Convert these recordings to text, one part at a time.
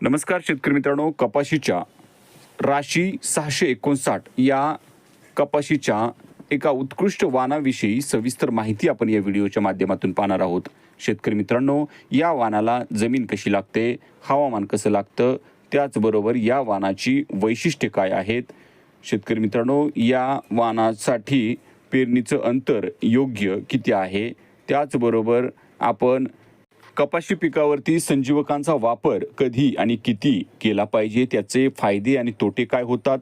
नमस्कार शेतकरी मित्रांनो कपाशीच्या राशी सहाशे एकोणसाठ या कपाशीच्या एका उत्कृष्ट वानाविषयी सविस्तर माहिती आपण या व्हिडिओच्या माध्यमातून पाहणार आहोत. शेतकरी मित्रांनो या वाणाला जमीन कशी लागते हवामान कसं लागतं त्याचबरोबर या वाणाची वैशिष्ट्ये काय आहेत? शेतकरी मित्रांनो या वाणासाठी पेरणीचं अंतर योग्य किती आहे? त्याचबरोबर आपण कपाशी पिकावरती संजीवकांचा वापर कधी आणि किती केला पाहिजे त्याचे फायदे आणि तोटे काय होतात?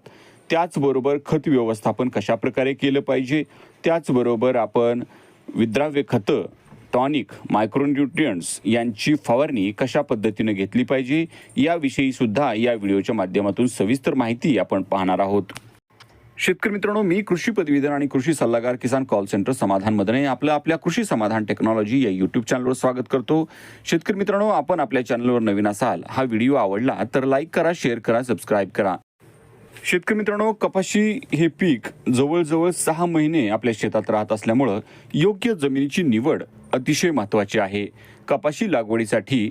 त्याचबरोबर खत व्यवस्थापन कशा प्रकारे केलं पाहिजे? त्याचबरोबर आपण विद्राव्य खतं टॉनिक मायक्रोन्युट्रियंट्स यांची फवारणी कशा पद्धतीनं घेतली पाहिजे? याविषयी सुद्धा या व्हिडिओच्या माध्यमातून सविस्तर माहिती आपण पाहणार आहोत. शेतकरी मित्रांनो मी कृषी पदवीधर आणि कृषी सल्लागार किसान कॉल सेंटर समाधान मदने आपलं आपल्या कृषी समाधान टेक्नॉलॉजी या यूट्यूब चॅनलवर स्वागत करतो. शेतकरी मित्रांनो आपण आपल्या चॅनलवर नवीन असाल हा व्हिडिओ आवडला तर लाईक करा शेअर करा सबस्क्राईब करा. शेतकरी मित्रांनो कपाशी हे पीक जवळजवळ सहा महिने आपल्या शेतात राहत असल्यामुळं योग्य जमिनीची निवड अतिशय महत्त्वाची आहे. कपाशी लागवडीसाठी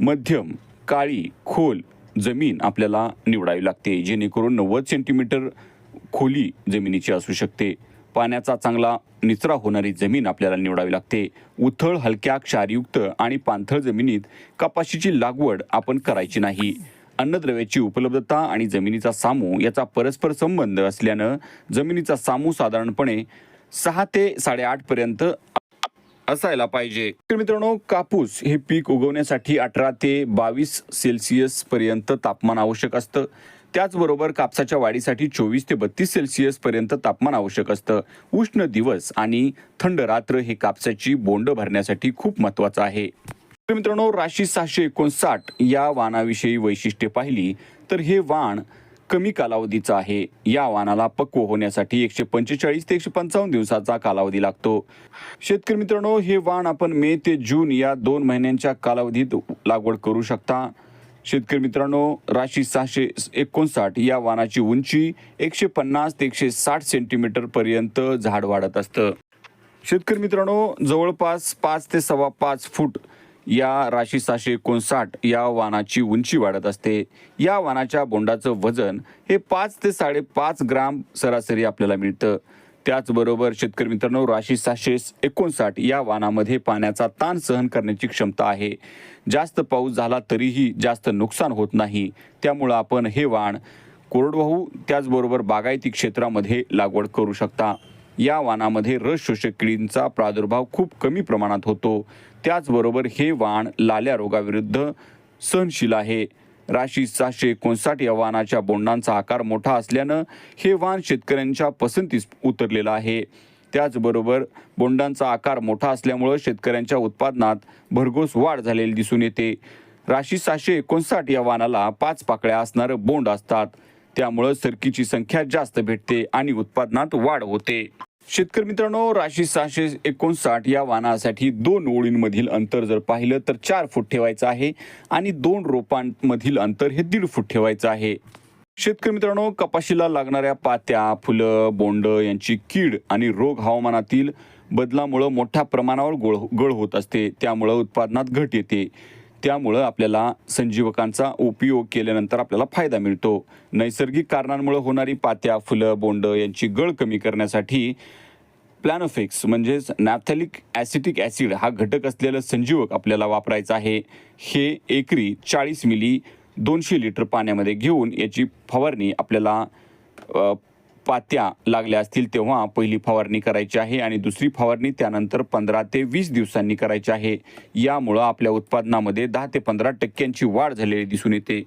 मध्यम काळी खोल जमीन आपल्याला निवडावी लागते. जेणेकरून नव्वद सेंटीमीटर खोली जमिनीची असू शकते. पाण्याचा चांगला निचरा होणारी जमीन आपल्याला निवडावी लागते. उथळ हलक्या क्षारयुक्त आणि पाणथळ जमिनीत कपाशीची लागवड आपण करायची नाही. अन्नद्रव्याची उपलब्धता आणि जमिनीचा सामू याचा परस्पर संबंध असल्यानं जमिनीचा सामू साधारणपणे सहा ते साडेआठपर्यंत असायला पाहिजे. तर मित्रांनो कापूस हे पीक उगवण्यासाठी अठरा ते बावीस सेल्सिअस पर्यंत तापमान आवश्यक असतं. त्याचबरोबर कापसाच्या वाढीसाठी चोवीस ते बत्तीस सेल्सिअस पर्यंत तापमान आवश्यक असतं. उष्ण दिवस आणि थंड रात्र हे कापसाची बोंड भरण्यासाठी खूप महत्वाचं आहे. तर मित्रांनो राशी सहाशे एकोणसाठ या वाणाविषयी वैशिष्ट्ये पाहिली तर हे वाण कमी कालावधीचं आहे. या वाणाला पक्व होण्यासाठी एकशे पंचेचाळीस ते एकशे पंचावन्न दिवसाचा कालावधी लागतो. शेतकरी मित्रांनो हे वाण आपण मे ते जून या दोन महिन्यांच्या कालावधीत लागवड करू शकता. शेतकरी मित्रांनो राशी सहाशे एकोणसाठ या वाणाची उंची एकशे पन्नास ते एकशे साठ सेंटीमीटर पर्यंत झाड वाढत असतं. शेतकरी मित्रांनो जवळपास पाच ते सव्वा पाच फूट या राशी सहाशे एकोणसाठ या वानाची उंची वाढत असते. या वाणाच्या बोंडाचं वजन हे पाच ते साडेपाच ग्राम सरासरी आपल्याला मिळतं. त्याचबरोबर शेतकरी मित्रांनो राशी सहाशे एकोणसाठ या वाणामध्ये पाण्याचा ताण सहन करण्याची क्षमता आहे. जास्त पाऊस झाला तरीही जास्त नुकसान होत नाही. त्यामुळं आपण हे वाण कोरडवाहू त्याचबरोबर बागायती क्षेत्रामध्ये लागवड करू शकता. या वाणामध्ये रस शोषक किडींचा प्रादुर्भाव खूप कमी प्रमाणात होतो. त्याचबरोबर हे वाण लाल्या रोगाविरुद्ध सहनशील आहे. राशी सहाशे एकोणसाठ या वाहनाच्या बोंडांचा आकार मोठा असल्यानं हे वाहन शेतकऱ्यांच्या पसंतीस उतरलेलं आहे. त्याचबरोबर बोंडांचा आकार मोठा असल्यामुळं शेतकऱ्यांच्या उत्पादनात भरघोस वाढ झालेली दिसून येते. राशी सहाशे एकोणसाठ या वाहनाला पाच पाकळ्या असणारं बोंड असतात. त्यामुळं सरकीची संख्या जास्त भेटते आणि उत्पादनात वाढ होते. शेतकरी मित्रांनो राशी सहाशे एकोणसाठ या वाहनासाठी दोन ओळींमधील अंतर जर पाहिलं तर चार फूट ठेवायचं आहे आणि दोन रोपांमधील अंतर हे दीड फूट ठेवायचं आहे. शेतकरी मित्रांनो कपाशीला लागणाऱ्या पात्या फुलं बोंड यांची कीड आणि रोग हवामानातील बदलामुळं मोठ्या प्रमाणावर गोळ गळ होत असते. त्यामुळं उत्पादनात घट येते. त्यामुळं आपल्याला संजीवकांचा उपयोग केल्यानंतर आपल्याला फायदा मिळतो. नैसर्गिक कारणांमुळे होणारी पात्या फुलं बोंड यांची गळ कमी करण्यासाठी प्लॅनोफिक्स म्हणजेच नॅथॅलिक ॲसिटिक ॲसिड हा घटक असलेलं संजीवक आपल्याला वापरायचं आहे. हे एकरी चाळीस मिली दोनशे लिटर पाण्यामध्ये घेऊन याची फवारणी आपल्याला पात्या लागल्या असतील तेव्हा पहिली फवारणी करायची आहे आणि दुसरी फवारणी त्यानंतर पंधरा ते वीस दिवसांनी करायची आहे. यामुळं आपल्या उत्पादनामध्ये दहा ते पंधरा टक्क्यांची वाढ झालेली दिसून येते.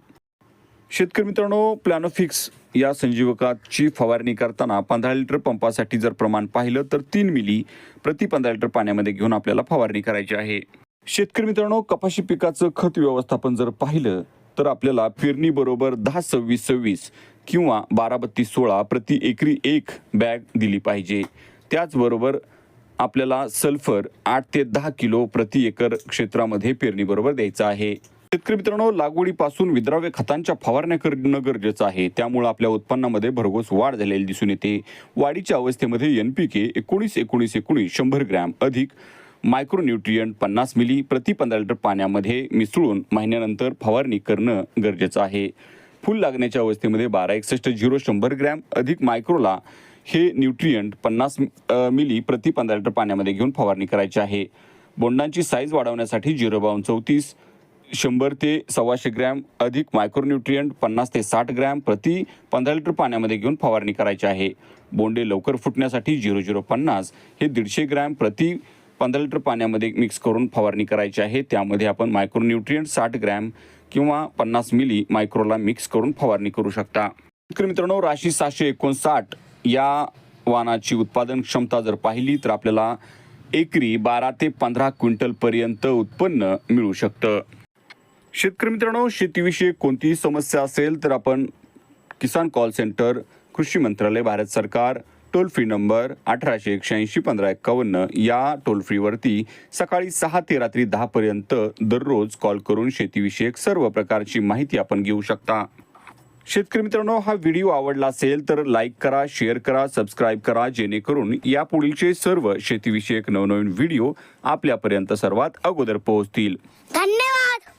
शेतकरी मित्रांनो प्लॅनोफिक्स या संजीवकाची फवारणी करताना पंधरा लिटर पंपासाठी जर प्रमाण पाहिलं तर तीन मिली प्रति पंधरा लिटर पाण्यामध्ये घेऊन आपल्याला फवारणी करायची आहे. शेतकरी मित्रांनो कपाशी पिकाचं खत व्यवस्थापन जर पाहिलं तर आपल्याला पेरणीबरोबर दहा सव्वीस सव्वीस किंवा बारा बत्तीस सोळा प्रति एकरी एक बॅग दिली पाहिजे. त्याचबरोबर आपल्याला सल्फर आठ ते दहा किलो प्रति एकर क्षेत्रामध्ये पेरणीबरोबर द्यायचं आहे. शेतकरी मित्रांनो लागवडीपासून विद्राव्य खतांच्या फवारण्या करणं गरजेचं आहे. त्यामुळे आपल्या उत्पन्नामध्ये भरघोस वाढ झालेली दिसून येते. वाढीच्या अवस्थेमध्ये एन पी के एकोणीस एकोणीस एकोणीस शंभर ग्रॅम अधिक मायक्रोन्यूट्रियंट पन्नास मिली प्रति पंधरा लिटर पाण्यामध्ये मिसळून महिन्यानंतर फवारणी करणं गरजेचं आहे. फुल लागण्याच्या अवस्थेमध्ये बारा एकसष्ट झिरो शंभर ग्रॅम अधिक मायक्रोला हे न्यूट्रियंट पन्नास मिली प्रति पंधरा लिटर पाण्यामध्ये घेऊन फवारणी करायची आहे. बोंडांची साईज वाढवण्यासाठी झिरो बावन्न चौतीस शंभर ते सव्वाशे ग्रॅम अधिक मायक्रोन्यूट्रियंट पन्नास ते साठ ग्रॅम प्रति पंधरा लिटर पाण्यामध्ये घेऊन फवारणी करायची आहे. बोंडे लवकर फुटण्यासाठी झिरो झिरो पन्नास हे दीडशे ग्रॅम प्रति पंधरा लिटर पाण्यामध्ये मिक्स करून फवारणी करायची आहे. त्यामध्ये आपण मायक्रोन्यूट्रियंट साठ ग्रॅम किंवा पन्नास मिली मायक्रोला मिक्स करून फवारणी करू शकता. शेतकरी मित्रांनो राशी सहाशे एकोणसाठ या वाहनाची उत्पादन क्षमता जर पाहिली तर आपल्याला एकरी बारा ते पंधरा क्विंटलपर्यंत उत्पन्न मिळू शकतं. शेतकरी मित्रांनो शेतीविषयी कोणतीही समस्या असेल तर आपण किसान कॉल सेंटर कृषी मंत्रालय भारत सरकार टोल फ्री नंबर अठराशे एकशेऐंशी पंधरा एक्कावन्न या टोल फ्रीवरती सकाळी सहा ते रात्री दहापर्यंत दररोज कॉल करून शेतीविषयक सर्व प्रकारची माहिती आपण घेऊ शकता. शेतकरी मित्रांनो हा व्हिडिओ आवडला असेल तर लाईक करा शेअर करा सबस्क्राईब करा जेणेकरून यापुढीलचे सर्व शेतीविषयक नवनवीन व्हिडिओ आपल्यापर्यंत सर्वात अगोदर पोहोचतील. धन्यवाद!